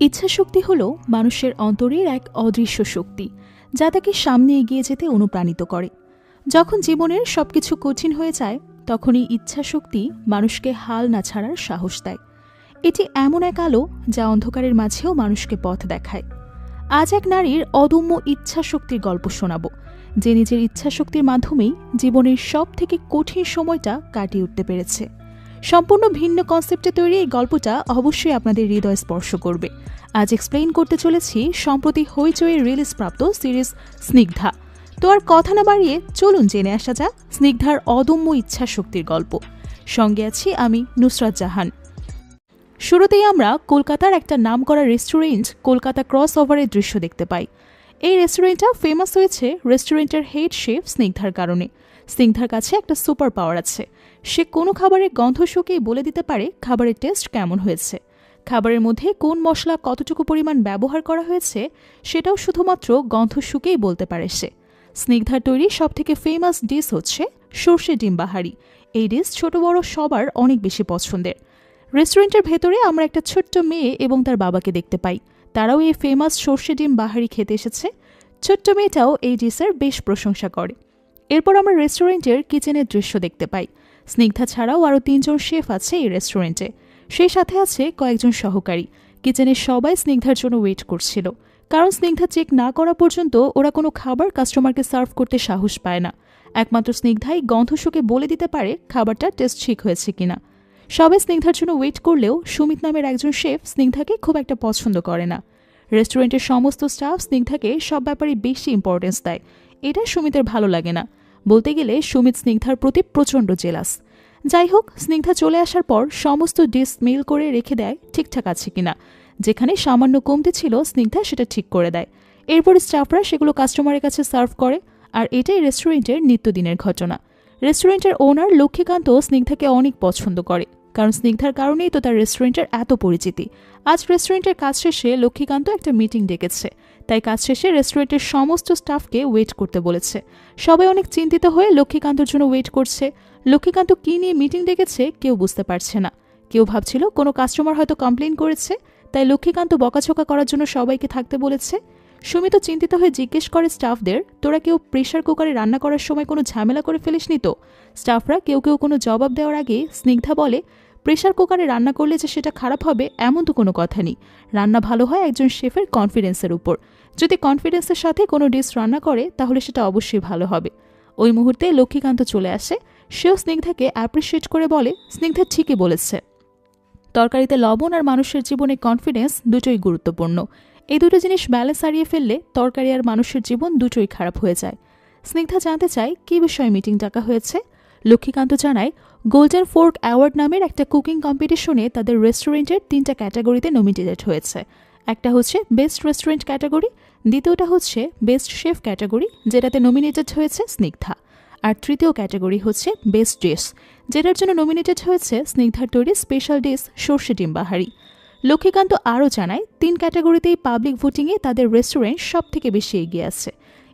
ইচ্ছাশক্তি হল মানুষের অন্তরের এক অদৃশ্য শক্তি, যা তাকে সামনে এগিয়ে যেতে অনুপ্রাণিত করে। যখন জীবনের সবকিছু কঠিন হয়ে যায়, তখনই ইচ্ছাশক্তি মানুষকে হাল না ছাড়ার সাহস দেয়। এটি এমন এক আলো যা অন্ধকারের মাঝেও মানুষকে পথ দেখায়। আজ এক নারীর অদম্য ইচ্ছাশক্তির গল্প শোনাব, যে নিজের ইচ্ছাশক্তির মাধ্যমেই জীবনের সব থেকে কঠিন সময়টা কাটিয়ে উঠতে পেরেছে। সম্পূর্ণ ভিন্ন কনসেপ্টে তৈরি এই গল্পটা অবশ্যই আপনাদের হৃদয় স্পর্শ করবে। আজ এক্সপ্লেইন করতে চলেছি সম্প্রতি হইচয়ে রিলিজ প্রাপ্ত সিরিজ স্নিগ্ধা। তো আর কথা না বাড়িয়ে চলুন জেনে আসা যাক স্নিগ্ধার অদম্য ইচ্ছা শক্তির গল্প। সঙ্গে আছি আমি নুসরাত জাহান। শুরুতেই আমরা কলকাতার একটা নাম করা রেস্টুরেন্ট কলকাতা ক্রস ওভারের দৃশ্য দেখতে পাই। এই রেস্টুরেন্টটা ফেমাস হয়েছে রেস্টুরেন্টের হেড শেফ স্নিগ্ধার কারণে। স্নিগ্ধার কাছে একটা সুপার পাওয়ার আছে। সে কোনো খাবারের গন্ধ শুকেই বলে দিতে পারে খাবারের টেস্ট কেমন হয়েছে। খাবারের মধ্যে কোন মশলা কতটুকু পরিমাণ ব্যবহার করা হয়েছে সেটাও শুধুমাত্র গন্ধ শুকেই বলতে পারে সে। স্নিগ্ধার তৈরি সবথেকে ফেমাস ডিশ হচ্ছে সর্ষে ডিম বাহারি। এই ডিশ ছোট বড় সবার অনেক বেশি পছন্দের। রেস্টুরেন্টের ভেতরে আমরা একটা ছোট্ট মেয়ে এবং তার বাবাকে দেখতে পাই। তারাও এই ফেমাস সর্ষে ডিম বাহারি খেতে এসেছে। ছোট্ট মেয়েটাও এই ডিশের বেশ প্রশংসা করে। এরপর আমরা রেস্টুরেন্টের কিচেনের দৃশ্য দেখতে পাই। স্নিগ্ধা ছাড়াও আরও তিনজন শেফ আছে এই রেস্টুরেন্টে। সেই সাথে আছে কয়েকজন সহকারী। কিচেনে সবাই স্নিগ্ধার জন্য ওয়েট করছিল। কারণ স্নিগ্ধা চেক না করা পর্যন্ত ওরা কোনো খাবার কাস্টমারকে সার্ভ করতে সাহস পায় না। একমাত্র স্নিগ্ধাই গন্ধ শুকে বলে দিতে পারে খাবারটা টেস্ট ঠিক হয়েছে কিনা। সবাই স্নিগ্ধার জন্য ওয়েট করলেও সুমিত নামের একজন শেফ স্নিগ্ধাকে খুব একটা পছন্দ করে না। রেস্টুরেন্টের সমস্ত স্টাফ স্নিগ্ধাকে সব ব্যাপারে বেশি ইম্পর্টেন্স দেয়। এটা সুমিতের ভালো লাগে না। বলতে গেলে সুমিত স্নিগ্ধার প্রতি প্রচণ্ড জেলাস। যাই হোক, স্নিগ্ধা চলে আসার পর সমস্ত ডিস মেল করে রেখে দেয় ঠিকঠাক আছে কিনা। যেখানে সামান্য কমতি ছিল, স্নিগ্ধা সেটা ঠিক করে দেয়। এরপর স্টাফরা সেগুলো কাস্টমারের কাছে সার্ভ করে, আর এটাই রেস্টুরেন্টের নিত্যদিনের ঘটনা। রেস্টুরেন্টের ওনার লক্ষ্মীকান্ত স্নিগ্ধাকে অনেক পছন্দ করে। কারণ স্নিগ্ধার কারণেই তো তার রেস্টুরেন্টের এত পরিচিতি। আজ রেস্টুরেন্টের কাজ শেষে লক্ষ্মীকান্ত একটা মিটিং ডেকেছে। তাই কাজ শেষে রেস্টুরেন্টের সমস্ত স্টাফকে ওয়েট করতে বলেছে। সবাই অনেক চিন্তিত হয়ে লক্ষ্মীকান্তর জন্য ওয়েট করছে। লক্ষ্মীকান্ত কী নিয়ে মিটিং ডেকেছে কেউ বুঝতে পারছে না। কেউ ভাবছিল কোনো কাস্টমার হয়তো কমপ্লেন করেছে, তাই লক্ষ্মীকান্ত বকাছকা করার জন্য সবাইকে থাকতে বলেছে। সুমিত চিন্তিত হয়ে জিজ্ঞেস করে স্টাফদের তোরা কেউ প্রেশার কুকারে রান্না করার সময় কোনো ঝামেলা করে ফেলিসনি তো? স্টাফরা কেউ কেউ কোনো জবাব দেওয়ার আগে স্নিগ্ধা বলে প্রেশার কুকারে রান্না করলে যে সেটা খারাপ হবে, এমন তো কোনো কথা নেই। রান্না ভালো হয় একজন শেফের কনফিডেন্সের উপর। যদি কনফিডেন্সের সাথে কোনো ডিশ রান্না করে, তাহলে সেটা অবশ্যই ভালো হবে। ওই মুহূর্তে লক্ষ্মীকান্ত চলে আসে। সেও স্নিগ্ধাকে অ্যাপ্রিসিয়েট করে বলে, স্নিগ্ধা ঠিকই বলেছে। তরকারিতে লবণ আর মানুষের জীবনে কনফিডেন্স দুটোই গুরুত্বপূর্ণ। এই দুটো জিনিস ব্যালেন্স হারিয়ে ফেললে তরকারি আর মানুষের জীবন দুটোই খারাপ হয়ে যায়। স্নিগ্ধা জানতে চায়, কী বিষয়ে মিটিং ডাকা হয়েছে? লক্ষ্মীকান্ত জানায় গোল্ডেন ফোর্ক অ্যাওয়ার্ড নামের একটা কুকিং কম্পিটিশনে তাদের রেস্টুরেন্টের তিনটা ক্যাটাগরিতে নমিনেটেড হয়েছে। একটা হচ্ছে বেস্ট রেস্টুরেন্ট ক্যাটাগরি দ্বিতীয়টা হচ্ছে বেস্ট শেফ ক্যাটাগরি যেটাতে নমিনেটেড হয়েছে স্নিগ্ধা। আর তৃতীয় ক্যাটাগরি হচ্ছে বেস্ট ডিশ যেটার জন্য নমিনেটেড হয়েছে স্নিগ্ধার তৈরি স্পেশাল ডিশ সর্ষে ডিম্বাহারি লক্ষ্মীকান্ত আরও জানায়, তিন ক্যাটাগরিতেই পাবলিক ভোটিংয়ে তাদের রেস্টুরেন্ট সব থেকে বেশি এগিয়ে আছে।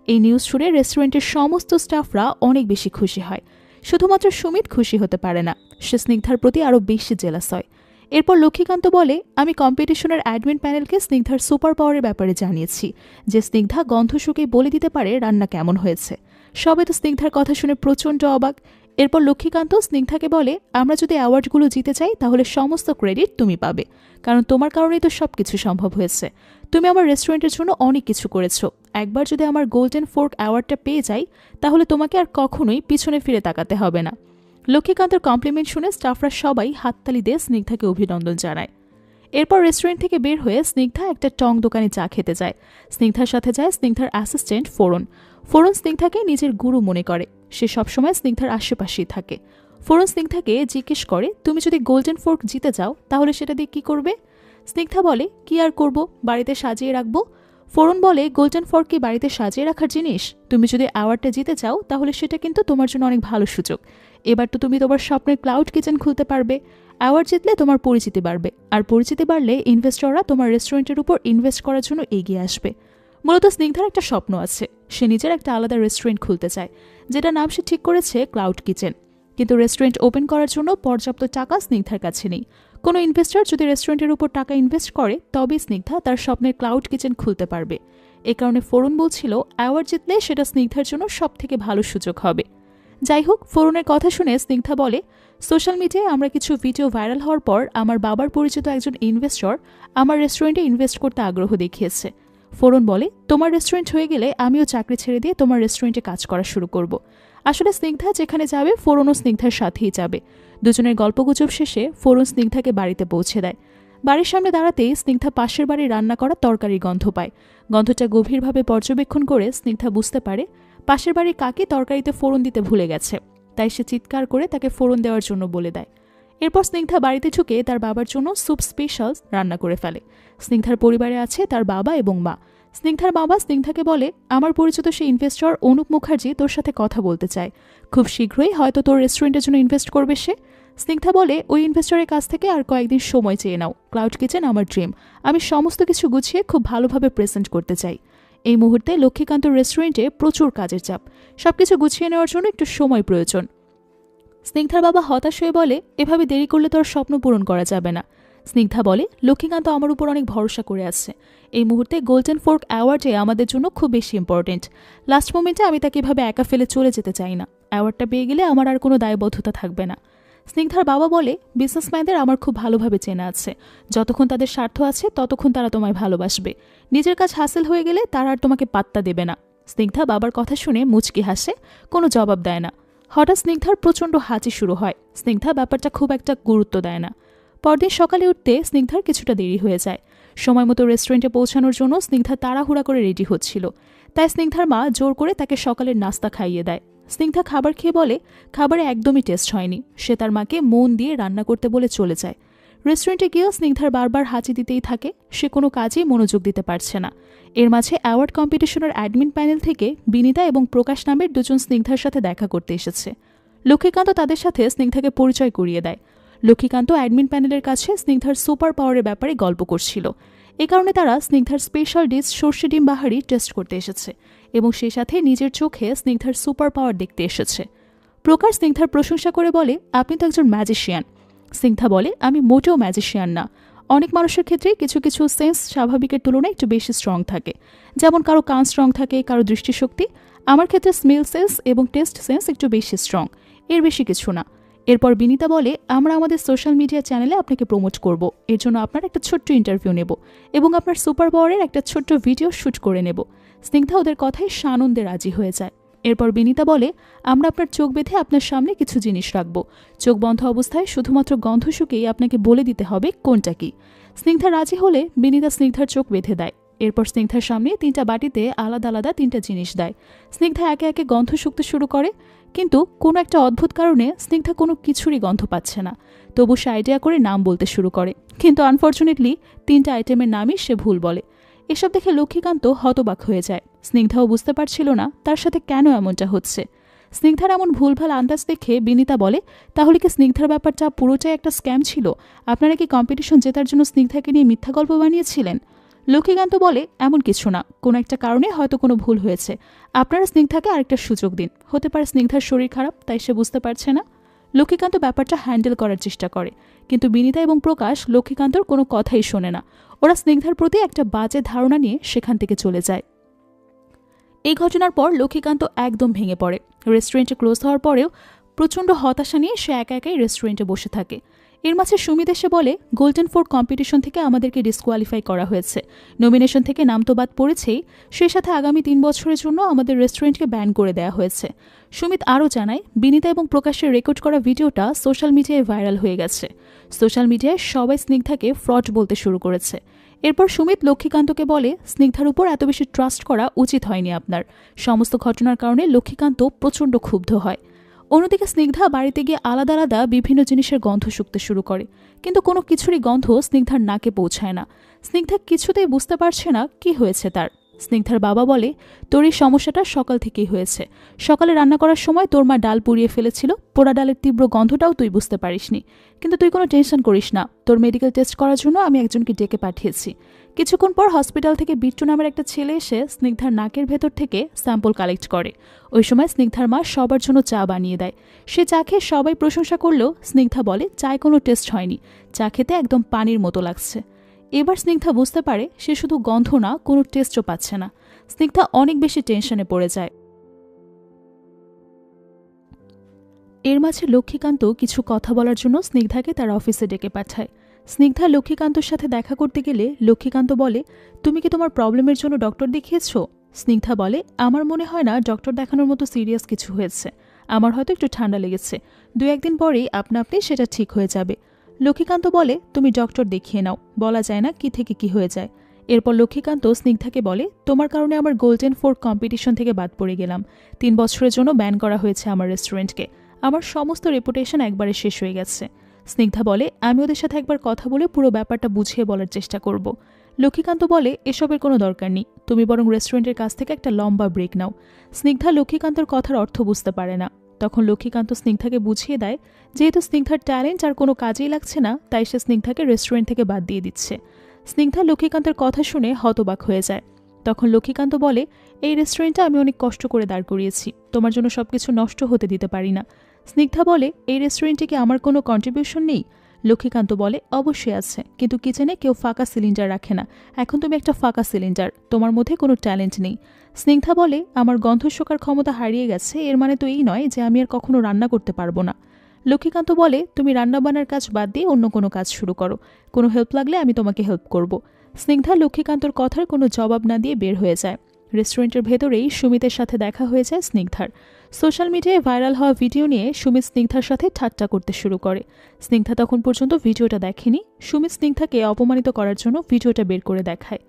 এই নিউজ শুনে রেস্টুরেন্টের সমস্ত স্টাফরা অনেক বেশি খুশি হয়। শুধুমাত্র সুমিত খুশি হতে পারে না, সে স্নিগ্ধার প্রতি আরও বেশি জেলাস হয়। এরপর লক্ষ্মীকান্ত বলে, আমি কম্পিটিশনের অ্যাডমিন প্যানেলকে স্নিগ্ধার সুপার পাওয়ারের ব্যাপারে জানিয়েছি, যে স্নিগ্ধা গন্ধ শুকেই বলে দিতে পারে রান্না কেমন হয়েছে। সবে তো স্নিগ্ধার কথা শুনে প্রচণ্ড অবাক। এরপর লক্ষ্মীকান্ত স্নিগ্ধাকে বলে, আমরা যদি অ্যাওয়ার্ডগুলো জিতে চাই, তাহলে সমস্ত ক্রেডিট তুমি পাবে, কারণ তোমার কারণেই তো সব কিছু সম্ভব হয়েছে। তুমি আমার রেস্টুরেন্টের জন্য অনেক কিছু করেছ। একবার যদি আমার গোল্ডেন ফোর্ক অ্যাওয়ার্ডটা পেয়ে যাই, তাহলে তোমাকে আর কখনোই পিছনে ফিরে তাকাতে হবে না। লক্ষ্মীকান্তের কমপ্লিমেন্ট শুনে স্টাফরা সবাই হাততালি দিয়ে স্নিগ্ধাকে অভিনন্দন জানায়। এরপর রেস্টুরেন্ট থেকে বের হয়ে স্নিগ্ধা একটা টং দোকানে চা খেতে যায়। স্নিগ্ধার সাথে যায় স্নিগ্ধার অ্যাসিস্ট্যান্ট ফোরন। ফোরন স্নিগ্ধাকে নিজের গুরু মনে করে। সে সবসময় স্নিগ্ধার আশেপাশেই থাকে। ফোরন স্নিগ্ধাকে জিজ্ঞেস করে, তুমি যদি গোল্ডেন ফোর্ক জিতে যাও, তাহলে সেটা দিয়ে কী করবে? স্নিগ্ধা বলে, কি আর করব? বাড়িতে সাজিয়ে রাখব? ফোরন বলে, গোল্ডেন ফর্ক কি বাড়িতে সাজিয়ে রাখার জিনিস? তুমি যদি অ্যাওয়ার্ডটা জিতে চাও, তাহলে সেটা কিন্তু তোমার জন্য অনেক ভালো সুযোগ। এবার তো তুমি তোমার স্বপ্নের ক্লাউড কিচেন খুলতে পারবে। অ্যাওয়ার্ড জিতলে তোমার পরিচিতি বাড়বে। আর পরিচিতি বাড়লে ইনভেস্টররা তোমার রেস্টুরেন্টের উপর ইনভেস্ট করার জন্য এগিয়ে আসবে। মূলত স্নিগ্ধার একটা স্বপ্ন আছে। সে নিজের একটা আলাদা রেস্টুরেন্ট খুলতে চায়, যেটা নাম সে ঠিক করেছে, ক্লাউড কিচেন। কিন্তু রেস্টুরেন্ট ওপেন করার জন্য পর্যাপ্ত টাকা স্নিগ্ধার কাছে নেই। কোনো ইনভেস্টর যদি রেস্টুরেন্টের উপর টাকা ইনভেস্ট করে তবে স্নিগ্ধা তার স্বপ্নের ক্লাউড কিচেন খুলতে পারবে। এ কারণে ফোরন বলছিল অ্যাওয়ার্ড জিতলে সেটা স্নিগ্ধার জন্য সব থেকে ভালো সুযোগ হবে। যাই হোক, ফোরনের কথা শুনে স্নিগ্ধা বলে সোশ্যাল মিডিয়ায় আমরা কিছু ভিডিও ভাইরাল হওয়ার পর আমার বাবার পরিচিত একজন ইনভেস্টর আমার রেস্টুরেন্টে ইনভেস্ট করতে আগ্রহ দেখিয়েছে। ফোরন বলে, তোমার রেস্টুরেন্ট হয়ে গেলে আমিও চাকরি ছেড়ে দিয়ে তোমার রেস্টুরেন্টে কাজ করা শুরু করব। আসলে স্নিগ্ধা যেখানে যাবে, ফোরনও স্নিগ্ধার সাথেই যাবে। দুজনের গল্পগুজব শেষে ফোরন স্নিগ্ধাকে বাড়িতে পৌঁছে দেয়। বাড়ির সামনে দাঁড়াতেই স্নিগ্ধা পাশের বাড়ি রান্না করা তরকারির গন্ধ পায়। গন্ধটা গভীরভাবে পর্যবেক্ষণ করে স্নিগ্ধা বুঝতে পারে, পাশের বাড়ির কাকি তরকারিতে ফোড়ন দিতে ভুলে গেছে, তাই সে চিৎকার করে তাকে ফোড়ন দেওয়ার জন্য বলে দেয়। এরপর স্নিগ্ধা বাড়িতে ঢুকে তার বাবার জন্য স্যুপ স্পেশাল রান্না করে ফেলে। স্নিগ্ধার পরিবারে আছে তার বাবা এবং মা। স্নিগ্ধার বাবা স্নিগ্ধাকে বলে, আমার পরিচিত সেই ইনভেস্টর অনুপ মুখার্জি তোর সাথে কথা বলতে চায়। খুব শীঘ্রই হয়তো তোর রেস্টুরেন্টের জন্য ইনভেস্ট করবে সে। স্নিগ্ধা বলে, ওই ইনভেস্টরের কাছ থেকে আর কয়েকদিন সময় চেয়ে নাও। ক্লাউড কিচেন আমার ড্রিম আমি সমস্ত কিছু গুছিয়ে খুব ভালোভাবে প্রেজেন্ট করতে চাই। এই মুহূর্তে লক্ষ্মীকান্ত রেস্টুরেন্টে প্রচুর কাজের চাপ। সবকিছু গুছিয়ে নেওয়ার জন্য একটু সময় প্রয়োজন। স্নিগ্ধার বাবা হতাশ হয়ে বলে, এভাবে দেরি করলে তোর স্বপ্ন পূরণ করা যাবে না। স্নিগ্ধা বলে, লক্ষ্মীকান্ত আমার উপর অনেক ভরসা করে আসছে এই মুহূর্তে গোল্ডেন ফোর্ক অ্যাওয়ার্ডে আমাদের জন্য খুব বেশি ইম্পর্টেন্ট লাস্ট মোমেন্টে আমি তাকে এভাবে একা ফেলে চলে যেতে চাই না। অ্যাওয়ার্ডটা পেয়ে গেলে আমার আর কোনো দায়বদ্ধতা থাকবে না। স্নিগ্ধার বাবা বলে বিজনেসম্যানদের আমার খুব ভালোভাবে চেনা আছে। যতক্ষণ তাদের স্বার্থ আছে, ততক্ষণ তারা তোমায় ভালোবাসবে। নিজের কাজ হাসিল হয়ে গেলে তারা আর তোমাকে পাত্তা দেবে না। স্নিগ্ধা বাবার কথা শুনে মুচকি হাসে, কোনো জবাব দেয় না। হঠাৎ স্নিগ্ধার প্রচণ্ড হাঁচি শুরু হয়। স্নিগ্ধা ব্যাপারটা খুব একটা গুরুত্ব দেয় না। পরদিন সকালে উঠতে স্নিগ্ধার কিছুটা দেরি হয়ে যায়। সময় মতো রেস্টুরেন্টে পৌঁছানোর জন্য স্নিগ্ধা তাড়াহুড়া করে রেডি হচ্ছিল। তাই স্নিগ্ধার মা জোর করে তাকে সকালের নাস্তা খাইয়ে দেয়। স্নিগ্ধা খাবার খেয়ে বলে, খাবারে একদমই টেস্ট হয়নি। সে তার মাকে মন দিয়ে রান্না করতে বলে চলে যায়। রেস্টুরেন্টে গিয়েও স্নিগ্ধার বারবার হাঁচি দিতেই থাকে, সে কোনো কাজেই মনোযোগ দিতে পারছে না। এর মাঝে অ্যাওয়ার্ড কম্পিটিশনের অ্যাডমিন প্যানেল থেকে বিনিতা এবং প্রকাশ নামের দুজন স্নিগ্ধার সাথে দেখা করতে এসেছে। লক্ষ্মীকান্ত তাদের সাথে স্নিগ্ধাকে পরিচয় করিয়ে দেয়। লক্ষ্মীকান্ত অ্যাডমিন প্যানেলের কাছে স্নিগ্ধার সুপার পাওয়ারের ব্যাপারে গল্প করছিল। এ কারণে তারা স্নিগ্ধার স্পেশাল ডিশ সর্ষে ডিম বাহারি টেস্ট করতে এসেছে এবং সেই সাথে নিজের চোখে স্নিগ্ধার সুপার পাওয়ার দেখতে এসেছে। প্রকাশ স্নিগ্ধার প্রশংসা করে বলে, আপনি তো একজন ম্যাজিশিয়ান। স্নিগ্ধা বলে, আমি মোটেও ম্যাজিশিয়ান না। অনেক মানুষের ক্ষেত্রে কিছু কিছু সেন্স স্বাভাবিকের তুলনায় একটু বেশি স্ট্রং থাকে। যেমন কারও কান স্ট্রং থাকে, কারও দৃষ্টিশক্তি। আমার ক্ষেত্রে স্মেল সেন্স এবং টেস্ট সেন্স একটু বেশি স্ট্রং। এর বেশি কিছু না। এরপর বিনিতা বলে, আমরা আমাদের সোশ্যাল মিডিয়া চ্যানেলে আপনাকে প্রমোট করব। এর জন্য আপনার একটা ছোট্ট ইন্টারভিউ নেব এবং আপনার সুপার পাওয়ারের একটা ছোট্ট ভিডিও শ্যুট করে নেব। স্নিগ্ধা ওদের কথায় সানন্দে রাজি হয়ে যায়। এরপর বিনিতা বলে, আমরা আপনার চোখ বেঁধে আপনার সামনে কিছু জিনিস রাখব। চোখ বন্ধ অবস্থায় শুধুমাত্র গন্ধ শুকেই আপনাকে বলে দিতে হবে কোনটা কি। স্নিগ্ধা রাজি হলে বিনিতা স্নিগ্ধার চোখ বেঁধে দেয়। এরপর স্নিগ্ধার সামনে তিনটা বাটিতে আলাদা আলাদা তিনটা জিনিস দেয়। স্নিগ্ধা একে একে গন্ধ শুকতে শুরু করে। কিন্তু কোনো একটা অদ্ভুত কারণে স্নিগ্ধা কোনো কিছুরই গন্ধ পাচ্ছে না। তবু সে আইডিয়া করে নাম বলতে শুরু করে। কিন্তু আনফর্চুনেটলি তিনটা আইটেমের নামই সে ভুল বলে। এসব দেখে লক্ষ্মীকান্ত হতবাক হয়ে যায়। স্নিগ্ধাও বুঝতে পারছিল না তার সাথে কেন এমনটা হচ্ছে। স্নিগ্ধার এমন ভুলভাল আন্দাজ দেখে বিনিতা বলে, তাহলে কি স্নিগ্ধার ব্যাপারটা পুরোটাই একটা স্ক্যাম ছিল? আপনারা কি কম্পিটিশন জেতার জন্য স্নিগ্ধাকে নিয়ে মিথ্যা গল্প বানিয়েছিলেন? লক্ষ্মীকান্ত বলে, এমন কিছু না। কোনো একটা কারণে হয়তো কোনো ভুল হয়েছে। আপনারা স্নিগ্ধাকে আরেকটা সুযোগ দিন। হতে পারে স্নিগ্ধার শরীর খারাপ, তাই সে বুঝতে পারছে না। লক্ষ্মীকান্ত ব্যাপারটা হ্যান্ডেল করার চেষ্টা করে। কিন্তু বিনিতা এবং প্রকাশ লক্ষ্মীকান্তর কোনো কথাই শোনে না। ওরা স্নিগ্ধার প্রতি একটা বাজে ধারণা নিয়ে সেখান থেকে চলে যায়। এই ঘটনার পর লক্ষ্মীকান্ত একদম ভেঙে পড়ে। রেস্টুরেন্টে ক্লোজ হওয়ার পরেও প্রচণ্ড হতাশা নিয়ে সে একা একাই রেস্টুরেন্টে বসে থাকে। এর মাঝে সুমিত এসে বলে গোল্ডেন ফোর কম্পিটিশন থেকে আমাদেরকে ডিসকোয়ালিফাই করা হয়েছে। নমিনেশন থেকে নাম তো বাদ পড়েছেই। সেই সাথে আগামী তিন বছরের জন্য আমাদের রেস্টুরেন্টকে ব্যান করে দেওয়া হয়েছে। সুমিত আরও জানায়, বিনিতা এবং প্রকাশের রেকর্ড করা ভিডিওটা সোশ্যাল মিডিয়ায় ভাইরাল হয়ে গেছে। সোশ্যাল মিডিয়ায় সবাই স্নিগ্ধাকে ফ্রড বলতে শুরু করেছে। এরপর সুমিত লক্ষ্মীকান্তকে বলে, স্নিগ্ধার উপর এত বেশি ট্রাস্ট করা উচিত হয়নি আপনার। সমস্ত ঘটনার কারণে লক্ষ্মীকান্ত প্রচণ্ড ক্ষুব্ধ হয়। অন্যদিকে স্নিগ্ধা বাড়িতে গিয়ে আলাদা আলাদা বিভিন্ন জিনিসের গন্ধ শুকতে শুরু করে। কিন্তু কোনো কিছুরই গন্ধ স্নিগ্ধার নাকে পৌঁছায় না। স্নিগ্ধা কিছুতেই বুঝতে পারছে না কি হয়েছে তার। স্নিগ্ধার বাবা বলে, তোর এই সমস্যাটা সকাল থেকেই হয়েছে। সকালে রান্না করার সময় তোর মা ডাল পুড়িয়ে ফেলেছিল। পোড়া ডালের তীব্র গন্ধটাও তুই বুঝতে পারিসনি। কিন্তু তুই কোনো টেনশন করিস না। তোর মেডিকেল টেস্ট করার জন্য আমি একজনকে ডেকে পাঠিয়েছি। কিছুক্ষণ পর হসপিটাল থেকে বিট্টু নামের একটা ছেলে এসে স্নিগ্ধার নাকের ভেতর থেকে স্যাম্পল কালেক্ট করে। ওই সময় স্নিগ্ধার মা সবার জন্য চা বানিয়ে দেয়। সে চা খেয়ে সবাই প্রশংসা করলেও স্নিগ্ধা বলে, চায় কোনো টেস্ট হয়নি। চা খেতে একদম পানির মতো লাগছে। এবার স্নিগ্ধা বুঝতে পারে সে শুধু গন্ধ না, কোনো টেস্টও পাচ্ছে না। স্নিগ্ধা অনেক বেশি টেনশনে পড়ে যায়। এর মাঝে লক্ষ্মীকান্ত কিছু কথা বলার জন্য স্নিগ্ধাকে তার অফিসে ডেকে পাঠায়। স্নিগ্ধা লক্ষ্মীকান্তর সাথে দেখা করতে গেলে লক্ষ্মীকান্ত বলে, তুমি কি তোমার প্রবলেমের জন্য ডক্টর দেখিয়েছ? স্নিগ্ধা বলে, আমার মনে হয় না ডক্টর দেখানোর মতো সিরিয়াস কিছু হয়েছে। আমার হয়তো একটু ঠান্ডা লেগেছে। দু একদিন পরেই আপনা আপনি সেটা ঠিক হয়ে যাবে। লক্ষ্মীকান্ত বলে, তুমি ডক্টর দেখিয়ে নাও। বলা যায় না কি থেকে কি হয়ে যায়। এরপর লক্ষ্মীকান্ত স্নিগ্ধাকে বলে, তোমার কারণে আমার গোল্ডেন ফোর কম্পিটিশন থেকে বাদ পড়ে গেলাম। তিন বছরের জন্য ব্যান করা হয়েছে আমার রেস্টুরেন্টকে আমার সমস্ত রেপুটেশন একবারে শেষ হয়ে গেছে। স্নিগ্ধা বলে, আমি ওদের সাথে একবার কথা বলে পুরো ব্যাপারটা বুঝিয়ে বলার চেষ্টা করব। লক্ষ্মীকান্ত বলে, এসবের কোনো দরকার নেই। তুমি বরং রেস্টুরেন্টের কাছ থেকে একটা লম্বা ব্রেক নাও। স্নিগ্ধা লক্ষ্মীকান্তর কথার অর্থ বুঝতে পারে না। তখন লক্ষ্মীকান্ত স্নিগ্ধাকে বুঝিয়ে দেয়, যেহেতু স্নিগ্ধার ট্যালেন্ট আর কোনো কাজেই লাগছে না, তাই সে স্নিগ্ধাকে রেস্টুরেন্ট থেকে বাদ দিয়ে দিচ্ছে। স্নিগ্ধা লক্ষ্মীকান্তের কথা শুনে হতবাক হয়ে যায়। তখন লক্ষ্মীকান্ত বলে, এই রেস্টুরেন্টটা আমি অনেক কষ্ট করে দাঁড় করিয়েছি। তোমার জন্য সবকিছু নষ্ট হতে দিতে পারি না। স্নিগ্ধা বলে, এই রেস্টুরেন্টে কি আমার কোনো কন্ট্রিবিউশন নেই? লক্ষ্মীকান্ত বলে, অবশ্যই আছে, কিন্তু কিচেনে কেউ ফাঁকা সিলিন্ডার রাখে না। এখন তুমি একটা ফাঁকা সিলিন্ডার তোমার মধ্যে কোনো ট্যালেন্ট নেই। স্নিগ্ধা বলে, আমার গন্ধ শোকার ক্ষমতা হারিয়ে গেছে, এর মানে তো এই নয় যে আমি আর কখনো রান্না করতে পারব না। লক্ষ্মীকান্ত বলে, তুমি রান্নাবান্নার কাজ বাদ দিয়ে অন্য কোনো কাজ শুরু করো। কোনো হেল্প লাগলে আমি তোমাকে হেল্প করব। স্নিগ্ধা লক্ষ্মীকান্তর কথার কোনো জবাব না দিয়ে বের হয়ে যায়। রেস্টুরেন্টের ভেতরেই সুমিতের সাথে দেখা হয়ে যায় স্নিগ্ধার। সোশ্যাল মিডিয়ায় ভাইরাল হওয়া ভিডিও নিয়ে সুমিত স্নিগ্ধার সাথে ঠাট্টা করতে শুরু করে। স্নিগ্ধা তখন পর্যন্ত ভিডিওটা দেখেনি। সুমিত স্নিগ্ধাকে অপমানিত করার জন্য ভিডিওটা বের করে দেখায়।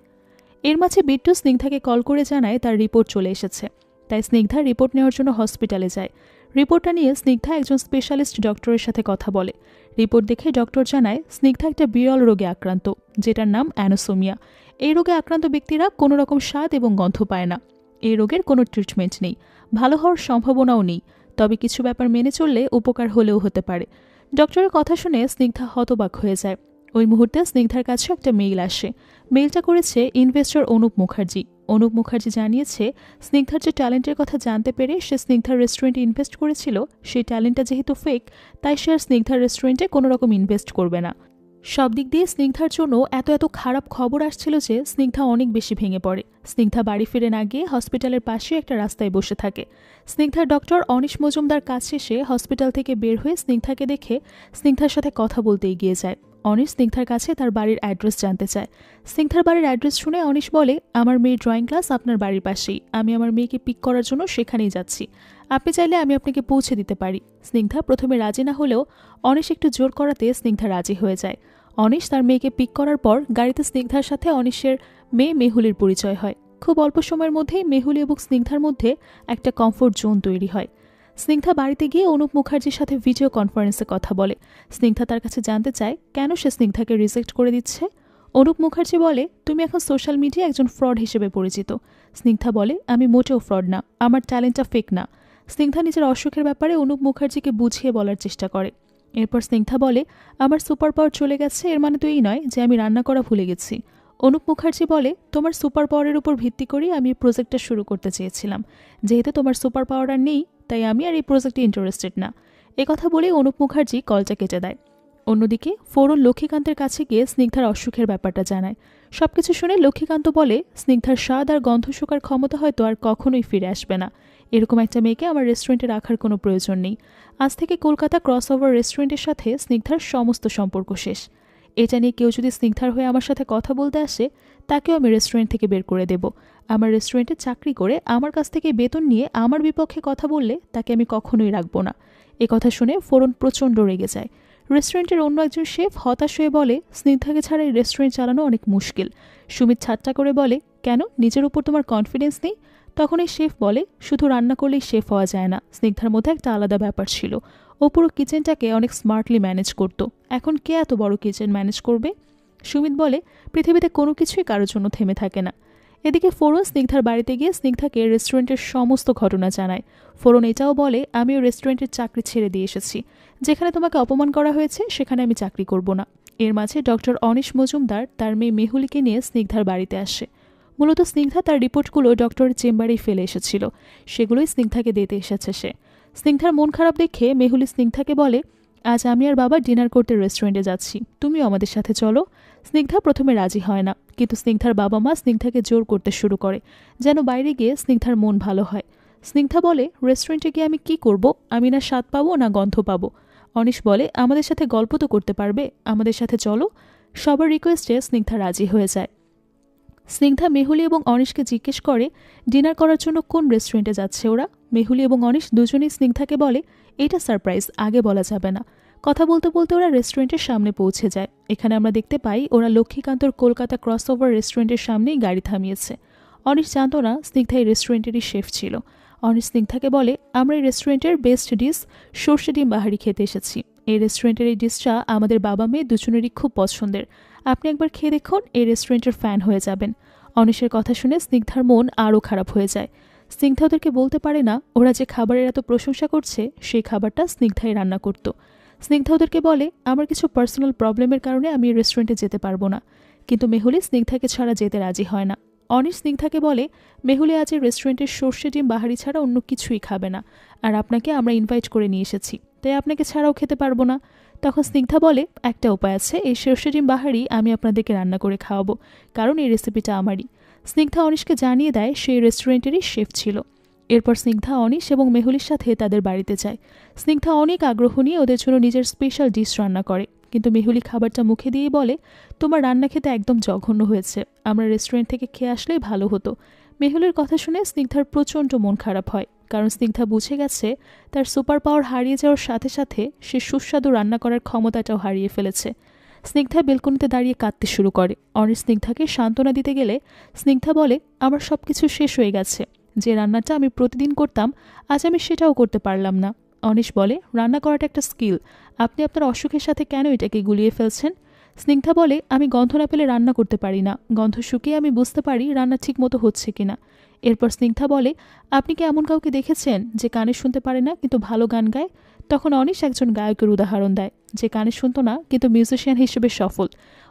এর মাঝে বিট্টু স্নিগ্ধাকে কল করে জানায় তার রিপোর্ট চলে এসেছে। তাই স্নিগ্ধা রিপোর্ট নেওয়ার জন্য হসপিটালে যায়। রিপোর্টটা নিয়ে স্নিগ্ধা একজন স্পেশালিস্ট ডক্টরের সাথে কথা বলে। রিপোর্ট দেখে ডক্টর জানায়, স্নিগ্ধা একটা বিরল রোগে আক্রান্ত, যেটার নাম অ্যানোসোমিয়া। এই রোগে আক্রান্ত ব্যক্তিরা কোনো রকম স্বাদ এবং গন্ধ পায় না। এই রোগের কোনো ট্রিটমেন্ট নেই। ভালো হওয়ার সম্ভাবনাও নেই। তবে কিছু ব্যাপার মেনে চললে উপকার হলেও হতে পারে। ডক্টরের কথা শুনে স্নিগ্ধা হতবাক হয়ে যায়। ওই মুহূর্তে স্নিগ্ধার কাছে একটা মেইল আসে। মেইলটা করেছে ইনভেস্টর অনুপ মুখার্জি। অনুপ মুখার্জি জানিয়েছে, স্নিগ্ধার যে ট্যালেন্টের কথা জানতে পেরে সে স্নিগ্ধার রেস্টুরেন্টে ইনভেস্ট করেছিল। সেই ট্যালেন্টটা যেহেতু ফেক তাই সে আর স্নিগ্ধার রেস্টুরেন্টে কোনো রকম ইনভেস্ট করবে না। সব দিক দিয়ে স্নিগ্ধার জন্য এত এত খারাপ খবর আসছিল যে স্নিগ্ধা অনেক বেশি ভেঙে পড়ে। স্নিগ্ধা বাড়ি ফিরে না গিয়ে হসপিটালের পাশে একটা রাস্তায় বসে থাকে। স্নিগ্ধার ডক্টর অনিশ মজুমদার কাজ শেষে হসপিটাল থেকে বের হয়ে স্নিগ্ধাকে দেখে স্নিগ্ধার সাথে কথা বলতে এগিয়ে যায়। অনিশ স্নিগ্ধার কাছে তার বাড়ির অ্যাড্রেস জানতে চায়। স্নিগ্ধার বাড়ির অ্যাড্রেস শুনে অনিশ বলে, আমার মেয়ের ড্রয়িং ক্লাস আপনার বাড়ির পাশেই। আমি আমার মেয়েকে পিক করার জন্য সেখানেই যাচ্ছি। আপনি চাইলে আমি আপনাকে পৌঁছে দিতে পারি। স্নিগ্ধা প্রথমে রাজি না হলেও অনিশ একটু জোর করাতে স্নিগ্ধা রাজি হয়ে যায়। অনিশ তার মেয়েকে পিক করার পর গাড়িতে স্নিগ্ধার সাথে অনিশের মেয়ে মেহুলির পরিচয় হয়। খুব অল্প সময়ের মধ্যেই মেহুলি এবং স্নিগ্ধার মধ্যে একটা কমফোর্ট জোন তৈরি হয়। স্নিগ্ধা বাড়িতে গিয়ে অনুপ মুখার্জির সাথে ভিডিও কনফারেন্সে কথা বলে। স্নিগ্ধা তার কাছে জানতে চায়, কেন সে স্নিগ্ধাকে রিজেক্ট করে দিচ্ছে? অনুপ মুখার্জি বলে, তুমি এখন সোশ্যাল মিডিয়া একজন ফ্রড হিসেবে পরিচিত। স্নিগ্ধা বলে, আমি মোটেও ফ্রড না, আমার ট্যালেন্টটা ফেক না। স্নিগ্ধা নিজের অসুখের ব্যাপারে অনুপ মুখার্জিকে বুঝিয়ে বলার চেষ্টা করে। এরপর স্নিগ্ধা বলে, আমার সুপার পাওয়ার চলে গেছে, এর মানে তো এই নয় যে আমি রান্না করা ভুলে গেছি। অনুপ মুখার্জি বলে, তোমার সুপার পাওয়ারের উপর ভিত্তি করেই আমি এই প্রজেক্টটা শুরু করতে চেয়েছিলাম। যেহেতু তোমার সুপার পাওয়ার আর নেই, তাই আমি আর এই প্রজেক্টে ইন্টারেস্টেড না। কথা বলে অনুপ মুখার্জি কলটা কেটে দেয়। অন্যদিকে, ফোরন লক্ষ্মীকান্তের কাছে গিয়ে স্নিগ্ধার অসুখের ব্যাপারটা জানায়। সবকিছু শুনে লক্ষ্মীকান্ত বলে, স্নিগ্ধার স্বাদ আর গন্ধ শোকার ক্ষমতা হয়তো আর কখনোই ফিরে আসবে না। এরকম একটা মেয়েকে আমার রেস্টুরেন্টে রাখার কোনো প্রয়োজন নেই। আজ থেকে কলকাতা ক্রস ওভার রেস্টুরেন্টের সাথে স্নিগ্ধার সমস্ত সম্পর্ক শেষ। এটা নিয়ে কেউ যদি স্নিগ্ধার হয়ে আমার সাথে কথা বলতে আসে, তাকেও আমি রেস্টুরেন্ট থেকে বের করে দেব। আমার রেস্টুরেন্টে চাকরি করে আমার কাছ থেকে বেতন নিয়ে আমার বিপক্ষে কথা বললে তাকে আমি কখনোই রাখব না। এ কথা শুনে ফোরন প্রচণ্ড রেগে যায়। রেস্টুরেন্টের অন্য একজন শেফ হতাশ হয়ে বলে, স্নিগ্ধাকে ছাড়া এই রেস্টুরেন্ট চালানো অনেক মুশকিল। সুমিত ছাট্টা করে বলে কেন? নিজের উপর তোমার কনফিডেন্স নেই? তখন এই শেফ বলে, শুধু রান্না করলেই শেফ হওয়া যায় না। স্নিগ্ধার মধ্যে একটা আলাদা ব্যাপার ছিল। ও পুরো কিচেনটাকে অনেক স্মার্টলি ম্যানেজ করত। এখন কে এত বড় কিচেন ম্যানেজ করবে? সুমিত বলে, পৃথিবীতে কোনো কিছুই কারোর জন্য থেমে থাকে না। এদিকে ফোরন স্নিগ্ধার বাড়িতে গিয়ে স্নিগ্ধাকে রেস্টুরেন্টের সমস্ত ঘটনা জানায়। ফোরন এটাও বলে আমি ওই রেস্টুরেন্টের চাকরি ছেড়ে দিয়ে এসেছি। যেখানে তোমাকে অপমান করা হয়েছে, সেখানে আমি চাকরি করব না। এর মাঝে ডক্টর অনিশ মজুমদার তার মেয়ে মেহুলিকে নিয়ে স্নিগ্ধার বাড়িতে আসে। মূলত স্নিগ্ধা তার রিপোর্টগুলো ডক্টরের চেম্বারেই ফেলে এসেছিল। সেগুলোই স্নিগ্ধাকে দিতে এসেছে সে। স্নিগ্ধার মন খারাপ দেখে মেহুলি স্নিগ্ধাকে বলে, আজ আমি আর বাবা ডিনার করতে রেস্টুরেন্টে যাচ্ছি। তুমিও আমাদের সাথে চলো। স্নিগ্ধা প্রথমে রাজি হয় না, কিন্তু স্নিগ্ধার বাবা মা স্নিগ্ধাকে জোর করতে শুরু করে, যেন বাইরে গিয়ে স্নিগ্ধার মন ভালো হয়। স্নিগ্ধা বলে, রেস্টুরেন্টে গিয়ে আমি কি করব? আমি না স্বাদ পাবো, না গন্ধ পাবো? অনিশ বলে, আমাদের সাথে গল্প তো করতে পারবে। আমাদের সাথে চলো। সবার রিকোয়েস্টে স্নিগ্ধা রাজি হয়ে যায়। স্নিগ্ধা মেহুলি এবং অনিশকে জিজ্ঞেস করে, ডিনার করার জন্য কোন রেস্টুরেন্টে যাচ্ছে ওরা? মেহুলি এবং অনিশ দুজনেই স্নিগ্ধাকে বলে, এটা সারপ্রাইজ আগে বলা যাবে না। কথা বলতে বলতে ওরা রেস্টুরেন্টের সামনে পৌঁছে যায়। এখানে আমরা দেখতে পাই, ওরা লক্ষ্মীকান্তর কলকাতা ক্রস ওভার রেস্টুরেন্টের সামনেই গাড়ি থামিয়েছে। অনিশ জানত না স্নিগ্ধা এই রেস্টুরেন্টেরই শেফ ছিল। অনিশ স্নিগ্ধাকে বলে, আমরা এই রেস্টুরেন্টের বেস্ট ডিশ সর্ষে ডিম বাহারি খেতে এসেছি। এই রেস্টুরেন্টের এই ডিশটা আমাদের বাবা মেয়ে দুজনেরই খুব পছন্দের। আপনি একবার খেয়ে দেখুন, এই রেস্টুরেন্টের ফ্যান হয়ে যাবেন। অনিশের কথা শুনে স্নিগ্ধার মন আরও খারাপ হয়ে যায়। স্নিগ্ধা ওদেরকে বলতে পারে না, ওরা যে খাবারের এত প্রশংসা করছে, সেই খাবারটা স্নিগ্ধাই রান্না করত। স্নিগ্ধা ওদেরকে বলে, আমার কিছু পার্সোনাল প্রবলেমের কারণে আমি এই রেস্টুরেন্টে যেতে পারব না। কিন্তু মেহুলি স্নিগ্ধাকে ছাড়া যেতে রাজি হয় না। অনিশ স্নিগ্ধাকে বলে, মেহুলি আজ রেস্টুরেন্টের সর্ষে ডিম বাহারি ছাড়া অন্য কিছুই খাবে না। আর আপনাকে আমরা ইনভাইট করে নিয়ে এসেছি। তাই আপনাকে ছাড়াও খেতে পারব না। তখন স্নিগ্ধা বলে, একটা উপায় আছে, এই সর্ষে ডিম বাহারি আমি আপনাদেরকে রান্না করে খাওয়াবো, কারণ এই রেসিপিটা আমারই। স্নিগ্ধা অনিশকে জানিয়ে দেয়, সেই রেস্টুরেন্টেরই শেফ ছিল। এরপর স্নিগ্ধা, অনিশ এবং মেহুলির সাথে তাদের বাড়িতে যায়। স্নিগ্ধা অনেক আগ্রহ নিয়ে ওদের জন্য নিজের স্পেশাল ডিশ রান্না করে। কিন্তু মেহুলি খাবারটা মুখে দিয়ে বলে, তোমার রান্না খেতে একদম জঘন্য হয়েছে। আমরা রেস্টুরেন্ট থেকে খেয়ে আসলেই ভালো হতো। মেহুলির কথা শুনে স্নিগ্ধার প্রচণ্ড মন খারাপ হয়, কারণ স্নিগ্ধা বুঝে গেছে তার সুপার পাওয়ার হারিয়ে যাওয়ার সাথে সাথে সে সুস্বাদু রান্না করার ক্ষমতাটাও হারিয়ে ফেলেছে। স্নিগ্ধা বেলকনিতে দাঁড়িয়ে কাঁদতে শুরু করে। অনেক স্নিগ্ধাকে সান্ত্বনা দিতে গেলে স্নিগ্ধা বলে, আমার সব কিছু শেষ হয়ে গেছে। যে রান্নাটা আমি প্রতিদিন করতাম, আজ আমি সেটাও করতে পারলাম না। অনিশ বলে, রান্না করাটা একটা স্কিল। আপনি আপনার অসুখের সাথে কেন এটাকে গুলিয়ে ফেলছেন? স্নিগ্ধা বলে, আমি গন্ধ না পেলে রান্না করতে পারি না। গন্ধ শুকিয়ে আমি বুঝতে পারি রান্না ঠিক মতো হচ্ছে কিনা। এরপর স্নিগ্ধা বলে, আপনি কি এমন কাউকে দেখেছেন যে কানে শুনতে পারে না কিন্তু ভালো গান গায়? তখন অনিশ একজন গায়কের উদাহরণ দেয়, যে কানে শুনতো না কিন্তু মিউজিশিয়ান হিসেবে সফল।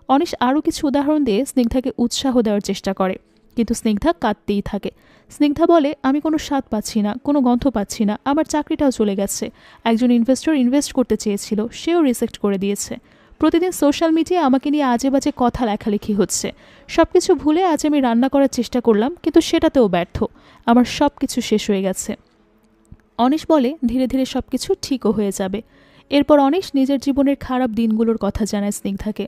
অনিশ আরও কিছু উদাহরণ দিয়ে স্নিগ্ধাকে উৎসাহ দেওয়ার চেষ্টা করে, কিন্তু স্নিগ্ধা কাঁদতেই থাকে। স্নিগ্ধা বলে, আমি কোনো স্বাদ পাচ্ছি না, কোনো গন্ধ পাচ্ছি না, আমার চাকরিটাও চলে গেছে। একজন ইনভেস্টর ইনভেস্ট করতে চেয়েছিল, সেও রিসেক্ট করে দিয়েছে। প্রতিদিন সোশ্যাল মিডিয়ায় আমাকে নিয়ে আজে বাজে কথা লেখালেখি হচ্ছে। সব কিছু ভুলে আজ আমি রান্না করার চেষ্টা করলাম, কিন্তু সেটাতেও ব্যর্থ। আমার সব কিছু শেষ হয়ে গেছে। অনিশ বলে, ধীরে ধীরে সব কিছু ঠিকও হয়ে যাবে। এরপর অনিশ নিজের জীবনের খারাপ দিনগুলোর কথা জানায় স্নিগ্ধাকে।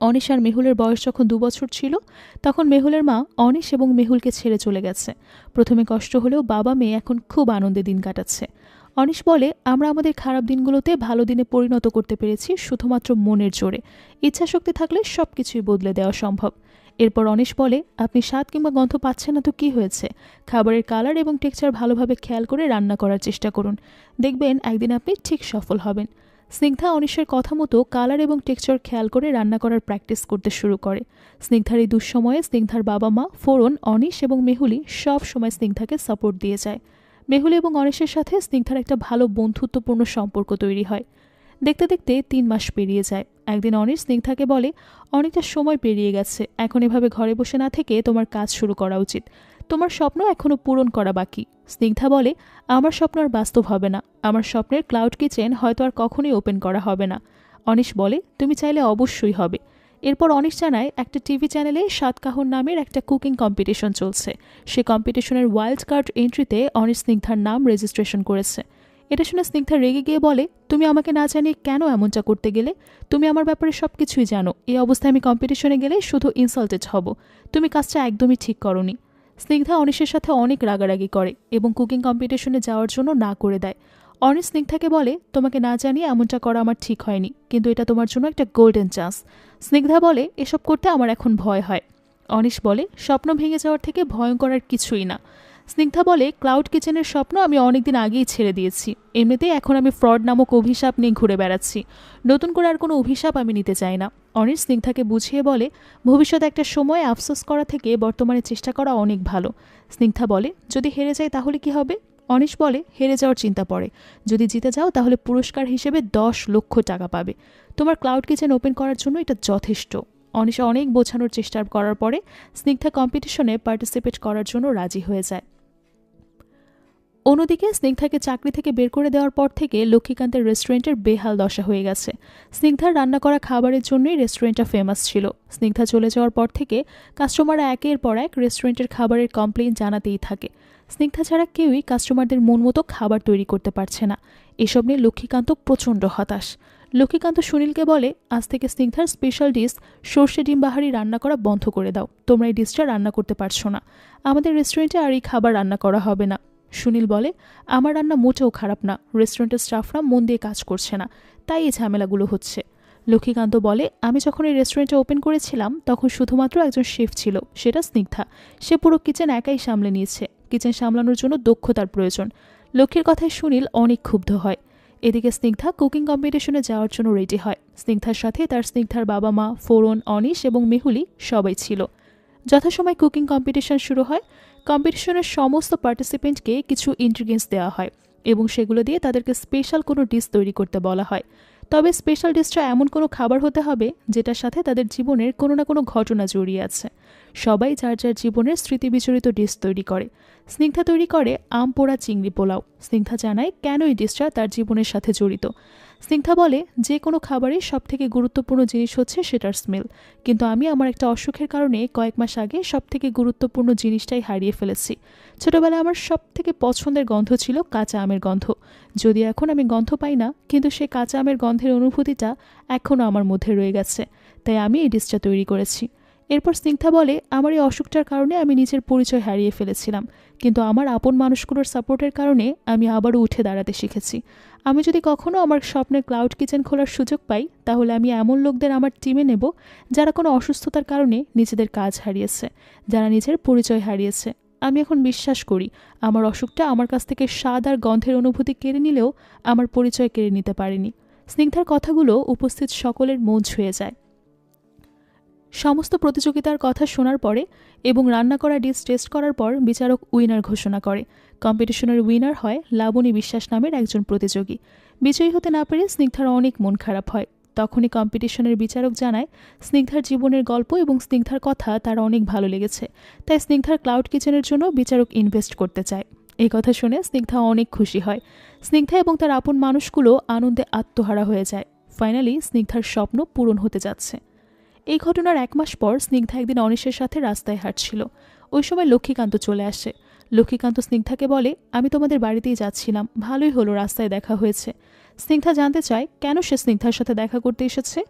অনিশ আর মেহুলের বয়স যখন দু বছর ছিল, তখন মেহুলের মা অনিশ এবং মেহুলকে ছেড়ে চলে গেছে। প্রথমে কষ্ট হলেও বাবা মেয়ে এখন খুব আনন্দে দিন কাটাচ্ছে। অনিশ বলে, আমরা আমাদের খারাপ দিনগুলোতে ভালো দিনে পরিণত করতে পেরেছি শুধুমাত্র মনের জোরে। ইচ্ছাশক্তি থাকলে সব কিছুই বদলে দেওয়া সম্ভব। এরপর অনিশ বলে, আপনি স্বাদ কিংবা গন্ধ পাচ্ছেন না তো কী হয়েছে? খাবারের কালার এবং টেক্সচার ভালোভাবে খেয়াল করে রান্না করার চেষ্টা করুন। দেখবেন একদিন আপনি ঠিক সফল হবেন। স্নিগ্ধা অনিশের কথা মতো কালার এবং টেক্সচার খেয়াল করে রান্না করার প্র্যাকটিস করতে শুরু করে। স্নিগ্ধার এই দুঃসময়ে স্নিগ্ধার বাবা মা, ফোরন, অনিশ এবং মেহুলি সব সময় স্নিগ্ধাকে সাপোর্ট দিয়ে যায়। মেহুলি এবং অনিশের সাথে স্নিগ্ধার একটা ভালো বন্ধুত্বপূর্ণ সম্পর্ক তৈরি হয়। দেখতে দেখতে তিন মাস পেরিয়ে যায়। একদিন অনিশ স্নিগ্ধাকে বলে, অনেকটা সময় পেরিয়ে গেছে। এখন এভাবে ঘরে বসে না থেকে তোমার কাজ শুরু করা উচিত। তোমার স্বপ্ন এখনও পূরণ করা বাকি। স্নিগ্ধা বলে, আমার স্বপ্ন আর বাস্তব হবে না। আমার স্বপ্নের ক্লাউড কিচেন হয়তো আর কখনোই ওপেন করা হবে না। অনিশ বলে, তুমি চাইলে অবশ্যই হবে। এরপর অনিশ জানায়, একটা টিভি চ্যানেলে সাতকাহর নামের একটা কুকিং কম্পিটিশন চলছে। সে কম্পিটিশনের ওয়াইল্ড কার্ড এন্ট্রিতে অনিশ স্নিগ্ধার নাম রেজিস্ট্রেশন করেছে। এটা শুনে স্নিগ্ধা রেগে গিয়ে বলে, তুমি আমাকে না জানিয়ে কেন এমনটা করতে গেলে? তুমি আমার ব্যাপারে সব কিছুই জানো। এই অবস্থায় আমি কম্পিটিশনে গেলে শুধু ইনসাল্টেড হব। তুমি কাজটা একদমই ঠিক করনি। স্নিগ্ধা অনিশের সাথে অনেক রাগারাগি করে এবং কুকিং কম্পিটিশনে যাওয়ার জন্য না করে দেয়। অনিশ স্নিগ্ধাকে বলে, তোমাকে না জানিয়ে এমনটা করা আমার ঠিক হয়নি, কিন্তু এটা তোমার জন্য একটা গোল্ডেন চান্স স্নিগ্ধা বলে, এসব করতে আমার এখন ভয় হয়। অনিশ বলে, স্বপ্ন ভেঙে যাওয়ার থেকে ভয়ঙ্কর আর কিছুই না। স্নিগ্ধা বলে ক্লাউড কিচেনের স্বপ্ন আমি অনেকদিন আগেই ছেড়ে দিয়েছি। এমনিতেই এখন আমি ফ্রড নামক অভিশাপ নিয়ে ঘুরে বেড়াচ্ছি। নতুন করে আর কোনো অভিশাপ আমি নিতে চাই না। অনিশ স্নিগ্ধাকে বুঝিয়ে বলে, ভবিষ্যতে একটা সময় আফসোস করা থেকে বর্তমানে চেষ্টা করা অনেক ভালো। স্নিগ্ধা বলে, যদি হেরে যায় তাহলে কি হবে? অনিশ বলে, হেরে যাওয়ার চিন্তা পড়ে। যদি জিতে যাও, তাহলে পুরস্কার হিসেবে দশ লক্ষ টাকা পাবে। তোমার ক্লাউড কিচেন ওপেন করার জন্য এটা যথেষ্ট। অনিশা অনেক বোঝানোর চেষ্টা করার পরে স্নিগ্ধা কম্পিটিশনে পার্টিসিপেট করার জন্য রাজি হয়ে যায়। অন্যদিকে স্নিগ্ধাকে চাকরি থেকে বের করে দেওয়ার পর থেকে লক্ষ্মীকান্তের রেস্টুরেন্টের বেহাল দশা হয়ে গেছে। স্নিগ্ধার রান্না করা খাবারের জন্যই রেস্টুরেন্টটা ফেমাস ছিল। স্নিগ্ধা চলে যাওয়ার পর থেকে কাস্টমাররা একের পর এক রেস্টুরেন্টের খাবারের কমপ্লেন জানাতেই থাকে। স্নিগ্ধা ছাড়া কেউই কাস্টমারদের মন মতো খাবার তৈরি করতে পারছে না। এসব নিয়ে লক্ষ্মীকান্ত প্রচণ্ড হতাশ। লক্ষ্মীকান্ত সুনীলকে বলে, আজ থেকে স্নিগ্ধার স্পেশাল ডিশ সর্ষে ডিম বাহারি রান্না করা বন্ধ করে দাও। তোমরা এই ডিশটা রান্না করতে পারছ না। আমাদের রেস্টুরেন্টে আর এই খাবার রান্না করা হবে না। সুনীল বলে, আমার রান্না মোটেও খারাপ না। রেস্টুরেন্টের স্টাফরা মন দিয়ে কাজ করছে না। তাই এই ঝামেলাগুলো হচ্ছে। লক্ষ্মীকান্ত বলে, আমি যখন এই রেস্টুরেন্টে ওপেন করেছিলাম, তখন শুধুমাত্র একজন শেফ ছিল। সেটা স্নিগ্ধা। সে পুরো কিচেন একাই সামলে নিয়েছে। কিচেন সামলানোর জন্য দক্ষতার প্রয়োজন। লক্ষ্মীর কথায় সুনীল অনেক ক্ষুব্ধ হয়। এদিকে স্নিগ্ধা কুকিং কম্পিটিশনে যাওয়ার জন্য রেডি হয়। স্নিগ্ধার সাথে তার স্নিগ্ধার বাবা মা ফোরন, অনিশ এবং মেহুলি সবাই ছিল। যথাসময় কুকিং কম্পিটিশন শুরু হয়। কম্পিটিশনের সমস্ত পার্টিসিপেন্টকে কিছু ইন্ট্রিগেন্টস দেওয়া হয় এবং সেগুলো দিয়ে তাদেরকে স্পেশাল কোনো ডিশ তৈরি করতে বলা হয়। তবে স্পেশাল ডিশটা এমন কোনো খাবার হতে হবে যেটার সাথে তাদের জীবনের কোনো না কোনো ঘটনা জড়িয়ে আছে। সবাই যার যার জীবনের স্মৃতিবিচরিত ডিশ তৈরি করে। স্নিগ্ধা তৈরি করে আম, পোড়া, চিংড়ি, পোলাও। স্নিগ্ধা জানায় কেন এই ডিশটা তার জীবনের সাথে জড়িত। স্নিগ্ধা বলে, যে কোনো খাবারের সবথেকে গুরুত্বপূর্ণ জিনিস হচ্ছে সেটার স্মেল কিন্তু আমি আমার একটা অসুখের কারণে কয়েক মাস আগে সবথেকে গুরুত্বপূর্ণ জিনিসটাই হারিয়ে ফেলেছি। ছোটবেলায় আমার সব থেকে পছন্দের গন্ধ ছিল কাঁচা আমের গন্ধ। যদি এখন আমি গন্ধ পাই না, কিন্তু সে কাঁচা আমের গন্ধের অনুভূতিটা এখনও আমার মধ্যে রয়ে গেছে, তাই আমি এই ডিশটা তৈরি করেছি। এরপর স্নিগ্ধা বলে, আমার এই অসুখটার কারণে আমি নিজের পরিচয় হারিয়ে ফেলেছিলাম, কিন্তু আমার আপন মানুষগুলোর সাপোর্টের কারণে আমি আবারও উঠে দাঁড়াতে শিখেছি। আমি যদি কখনও আমার স্বপ্নের ক্লাউড কিচেন খোলার সুযোগ পাই, তাহলে আমি এমন লোকদের আমার টিমে নেব যারা কোনো অসুস্থতার কারণে নিজেদের কাজ হারিয়েছে, যারা নিজের পরিচয় হারিয়েছে। আমি এখন বিশ্বাস করি, আমার অসুখটা আমার কাছ থেকে স্বাদ আর গন্ধের অনুভূতি কেড়ে নিলেও আমার পরিচয় কেড়ে নিতে পারেনি। স্নিগ্ধার কথাগুলো উপস্থিত সকলের মন ছুঁয়ে যায়। সমস্ত প্রতিযোগিতার কথা শোনার পরে এবং রান্না করা ডিশ টেস্ট করার পর বিচারক উইনার ঘোষণা করে। কম্পিটিশনের উইনার হয় লাবণী বিশ্বাস নামের একজন প্রতিযোগী। বিজয়ী হতে না পেরে স্নিগ্ধার অনেক মন খারাপ হয়। তখনই কম্পিটিশনের বিচারক জানায়, স্নিগ্ধার জীবনের গল্প এবং স্নিগ্ধার কথা তার অনেক ভালো লেগেছে। তাই স্নিগ্ধার ক্লাউড কিচেনের জন্য বিচারক ইনভেস্ট করতে চায়। এই কথা শুনে স্নিগ্ধা অনেক খুশি হয়। স্নিগ্ধা এবং তার আপন মানুষগুলো আনন্দে আত্মহারা হয়ে যায়। ফাইনালি স্নিগ্ধার স্বপ্ন পূরণ হতে যাচ্ছে। এই ঘটনার এক মাস পর স্নিগ্ধা একদিন অনিশের সাথে রাস্তায় হাঁটছিল। ওই সময় লক্ষ্মীকান্ত চলে আসে। লক্ষ্মীকান্ত স্নিগ্ধাকে বলে, আমি তোমাদের বাড়িতেই যাচ্ছিলাম। ভালোই হলো রাস্তায় দেখা হয়েছে। স্নিগ্ধা জানতে চায় কেন সে স্নিগ্ধার সাথে দেখা করতে এসেছে?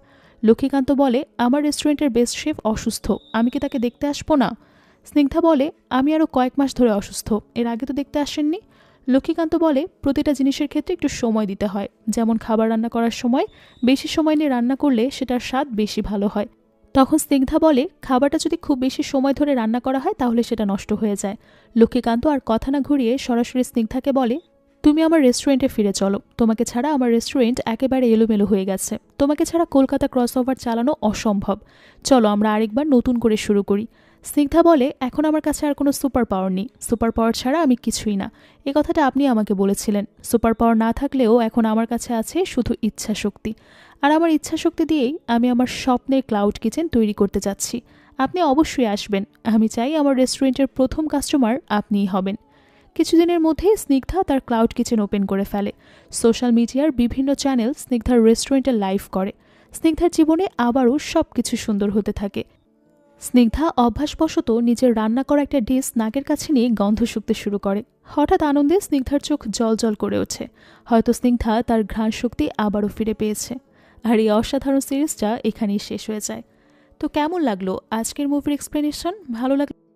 লক্ষ্মীকান্ত বলে, আমার রেস্টুরেন্টের বেস্ট শেফ অসুস্থ, আমি কি তাকে দেখতে আসব না? স্নিগ্ধা বলে, আমি আরও কয়েক মাস ধরে অসুস্থ, এর আগে তো দেখতে আসেননি। লক্ষ্মীকান্ত বলে, প্রতিটা জিনিসের ক্ষেত্রে একটু সময় দিতে হয়, যেমন খাবার রান্না করার সময়। বেশি সময় নিয়ে রান্না করলে সেটার স্বাদ বেশি ভালো হয়। তখন স্নিগ্ধা বলে, খাবারটা যদি খুব বেশি সময় ধরে রান্না করা হয়, তাহলে সেটা নষ্ট হয়ে যায়। লক্ষ্মীকান্ত আর কথা না ঘুরিয়ে সরাসরি স্নিগ্ধাকে বলে তুমি আমার রেস্টুরেন্টে ফিরে চলো। তোমাকে ছাড়া আমার রেস্টুরেন্ট একেবারে এলোমেলো হয়ে গেছে। তোমাকে ছাড়া কলকাতা ক্রস ওভার চালানো অসম্ভব। চলো আমরা আরেকবার নতুন করে শুরু করি। স্নিগ্ধা বলে, এখন আমার কাছে আর কোনো সুপার পাওয়ার নেই। সুপার পাওয়ার ছাড়া আমি কিছুই না। এ কথাটা আপনি আমাকে বলেছিলেন। সুপার পাওয়ার না থাকলেও এখন আমার কাছে আছে শুধু ইচ্ছা শক্তি আর আমার ইচ্ছা শক্তি দিয়েই আমি আমার স্বপ্নের ক্লাউড কিচেন তৈরি করতে যাচ্ছি। আপনি অবশ্যই আসবেন। আমি চাই আমার রেস্টুরেন্টের প্রথম কাস্টমার আপনিই হবেন। কিছুদিনের মধ্যেই স্নিগ্ধা তার ক্লাউড কিচেন ওপেন করে ফেলে। সোশ্যাল মিডিয়ার বিভিন্ন চ্যানেল স্নিগ্ধার রেস্টুরেন্টে লাইভ করে। স্নিগ্ধার জীবনে আবারও সব কিছু সুন্দর হতে থাকে। স্নিগ্ধা অভ্যাসবশত নিজের রান্না করা একটা ডিশ নাকের কাছে নিয়ে গন্ধ শুকতে শুরু করে। হঠাৎ আনন্দে স্নিগ্ধার চোখ জল জল করে ওঠে। হয়তো স্নিগ্ধা তার ঘ্রাণ শক্তি আবারও ফিরে পেয়েছে। আর এই অসাধারণ সিরিজটা এখানেই শেষ হয়ে যায়। তো কেমন লাগল আজকের মুভির এক্সপ্লেনেশন? ভালো লাগল